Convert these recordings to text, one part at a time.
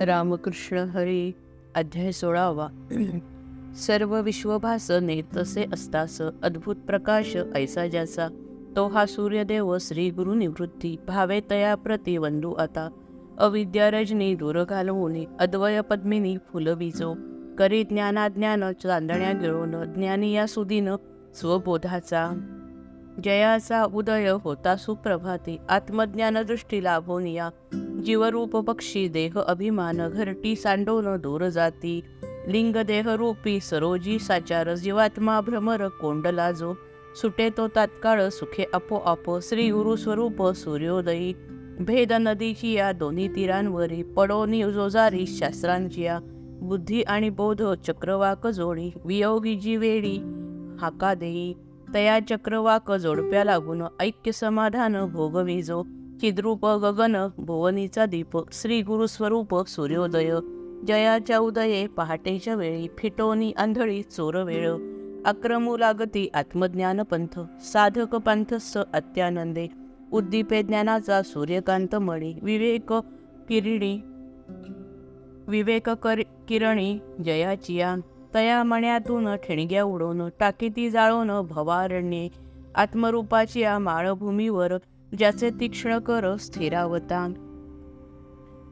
रामकृष्ण हरी अध्याय सोळावा. सर्व विश्वभास नेतसे असतास अद्भुत प्रकाश ऐसा ज्याचा तो हा सूर्यदेव श्री गुरु निवृत्ती भावे तया प्रति वंदू आता. अविद्यारजनी दूर घालवून अद्वय पद्मिनी फुलबीजो करी ज्ञानाज्ञान चांदण्या गिळून ज्ञानी या सुदीन स्वबोधाचा. जयाचा उदय होता सुप्रभाती आत्मज्ञान दृष्टी लाभून या जीवरूप पक्षी देह अभिमान घरटी सांडोन दूर जाती. लिंग देह रूपी सरोजी साचार जीवात्मा भ्रमर कोंडला जो. सुटे तो तात्काळ सुखे आपोआप श्री गुरु स्वरूप सूर्योदयी. भेद नदीची या दोन्ही तीरांवरी पडोनी जोजारी शास्त्रांची या बुद्धी आणि बोध चक्रवाक जोडी वियोगी जी वेळी हाका देई तया चक्रवाक जोडप्या लागून ऐक्य समाधान भोगविजो चिद्रूप गगन भुवनीचा दीप श्री गुरु स्वरूप सूर्योदय. जयाच्या उदये पहाटेच्या वेळी फिटोनी आंधळी चोर वेळ अक्रमू लागती आत्मज्ञान पंथ साधक पंथस्थ अत्यानंदे. उद्दीपे ज्ञानाचा सूर्यकांत मणी विवेक किरिणी विवेक कर किरणी जयाचिया. तया मण्यातून ठिणग्या उडवून टाकीती जाळवणं भवारण्ये. आत्मरूपाची या माळभूमीवर ज्याचे तीक्ष्ण कर स्थिरावतान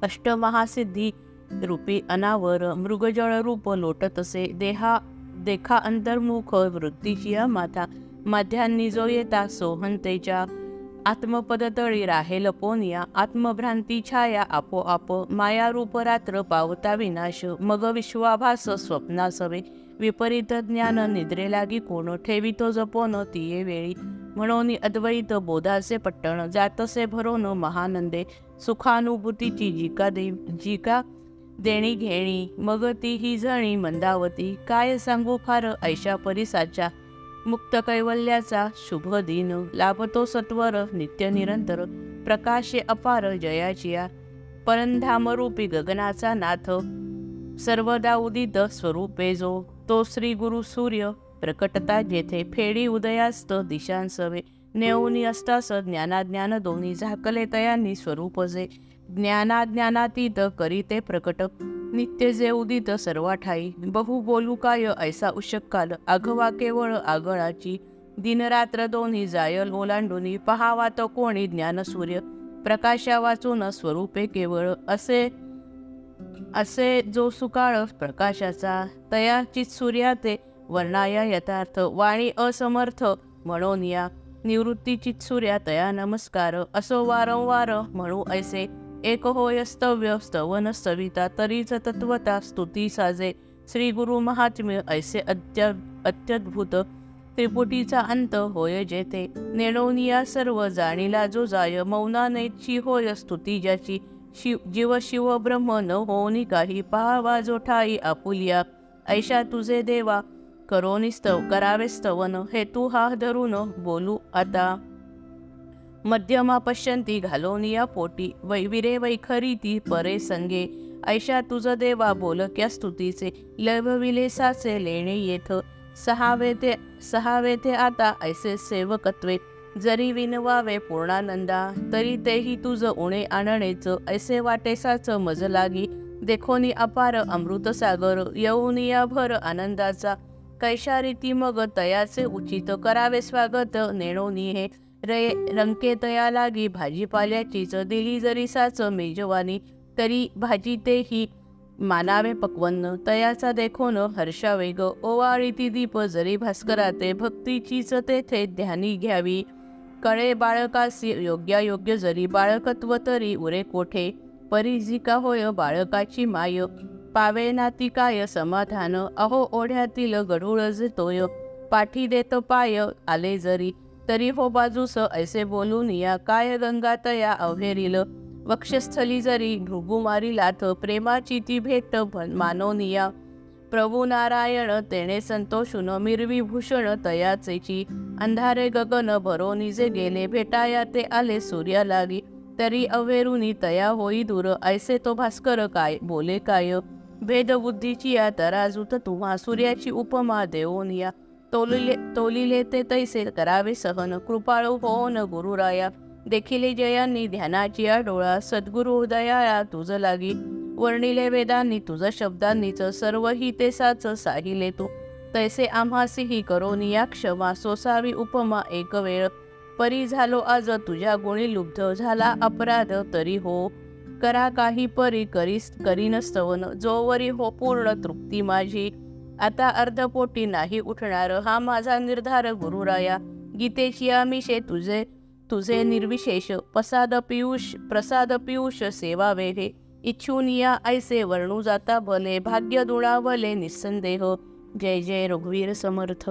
अष्टमहासिद्धी रूपी अनावर मृगजळ रूप लोटतसे देहा देखा अंतर्मुख वृत्तीशिया माता माध्यांनी जो येता सोहंतेच्या आत्मपदतळी राहेल पोनिया आत्मभ्रांती छाया आपोआप मायारूप रात्र पावता विनाश मग विश्वाभास स्वप्नासवे विपरीत ज्ञान निद्रे लागी कोण ठेवितो जपोन तिये वेळी म्हणून अद्वैत बोधाचे पट्टण जातसे भरून महानंदे सुखानुभूतीची जिका दे जिका देणी घेणी मग ती ही जणी मंदावती काय सांगू फार ऐशा परिसाच्या मुक्त कैवल्याचा शुभ दिन लाभतो सत्वर नित्य निरंतर प्रकाशे अपार जयाचिया परंधामरूपी गगनाचा नाथ सर्वदा उदित स्वरूपे जो तो श्री गुरु सूर्य प्रकटता जेथे फेडी उदयास्त दिशांसवे नेऊनी असतास ज्ञानाज्ञान दोन्ही झाकले तयांनी स्वरूप जे. ज्ञानाज्ञानातीत करीते प्रकट नित्य जे उदित सर्वा ठाई बहु बोलू काय ऐसा उशक्काल आघवा केवळ आगळाची. दिनरात्र दोन्ही जायल ओलांडून पहावा तो कोणी ज्ञानसूर्य प्रकाशा वाचून स्वरूपे केवळ असे असे जो सुकाळ प्रकाशाचा. तयाचित सूर्याते वर्णाया यथार्थ वाणी असमर्थ. म्हणून या निवृत्तीची सूर्या तया नमस्कार असो वारंवार म्हणू ऐसे. एक होय स्तव्य स्तवन सविता तरीच तत्वता स्तुती साजे. श्री गुरु महात्म्य ऐसे अत्य अत्यद्भुत. त्रिपुटीचा अंत होय जेथे. नेणोनिया सर्व जाणीला जो जाय मौनानेची होय स्तुती ज्याची. शिव जीव शिव ब्रह्म न होनी काही पाहावा जो ठाई आपुलिया. ऐशा तुझे देवा करोनिस्तव करावे स्तवन हे तू हा धरून बोलू आता. मध्यमा पश्यंती घालोनिया पोटी वैविरे वैखरी ती परे संगे. ऐशा तुझ देवा बोलक्या स्तुतीचे लैभविले साचे लेणे येथ. सहावे ते सहावे ते आता ऐसे सेवकत्वे जरी विनवावे पूर्णानंदा तरी तेही तुझ उणे आणणेच ऐसे वाटेसाच मज लागी. देखोनी अपार अमृत सागर यौनिया भर आनंदाचा कैशा रीती मग तयाचे उचित करावे स्वागत नेणोनी हे रे रंके तया लागी भाजीपाल्याचीच दिली जरी साच मेजवानी. तरी भाजी तेही मानावे पक्वन्न. तयाचा देखोन हर्षावेग ओवाळीती दीप जरी भास्कराते भक्तीचीच तेथे ध्यानी घ्यावी. कळे बाळकासी योग्यायोग्य जरी बाळकत्व तरी उरे कोठे? परिजिका होय बाळकाची माय? पावे नाती काय समाधान? अहो ओढ्यातील गढूळ तोय. पाठी देत पाय आले जरी. तरी हो बाजूस ऐसे बोलून या काय गंगा तया अवहेरील. वक्षस्थली जरी भृगू मारिलाथ प्रेमाची ती भेट मानोनिया प्रभू नारायण तेणे संतोषून मिरवी भूषण तयाचेची. अंधारे गगन भरोनी जे गेले भेटाया ते आले सूर्या लागी. तरी अवेरुनी तया होई दूर ऐसे तो भास्कर काय बोले काय? भेदबुद्धीची या तराजूत तुम्हा सूर्याची उपमा देऊन या. तोलिले तोलिले ते तैसे करावे सहन. कृपाळू होऊन गुरुराया. देखिले जयांनी ध्यानाची या डोळा सद्गुरु उदयाळा तुझ लागी. वर्णिले वेदांनी तुझ शब्दांनीच सर्व ही ते साच साहिले तू. तैसे आम्हासीही करोनिया क्षमा सोसावी उपमा एक वेळ. परी झालो आज तुझ्या गुणी लुब्ध. झाला अपराध तरी हो. करा काही परी करीस करीन स्तवन जोवरी हो पूर्ण तृप्ती माझी. आता अर्धपोटी नाही उठणार. हा माझा निर्धार गुरुराया. गीतेची आमिषे तुझे तुझे निर्विशेष. प्रसाद पियुष प्रसाद पियुष सेवा वेहे इच्छून या ऐसे वर्णू जाता भले भाग्य दुणावले निस्संदेह. जय जय रघुवीर समर्थ.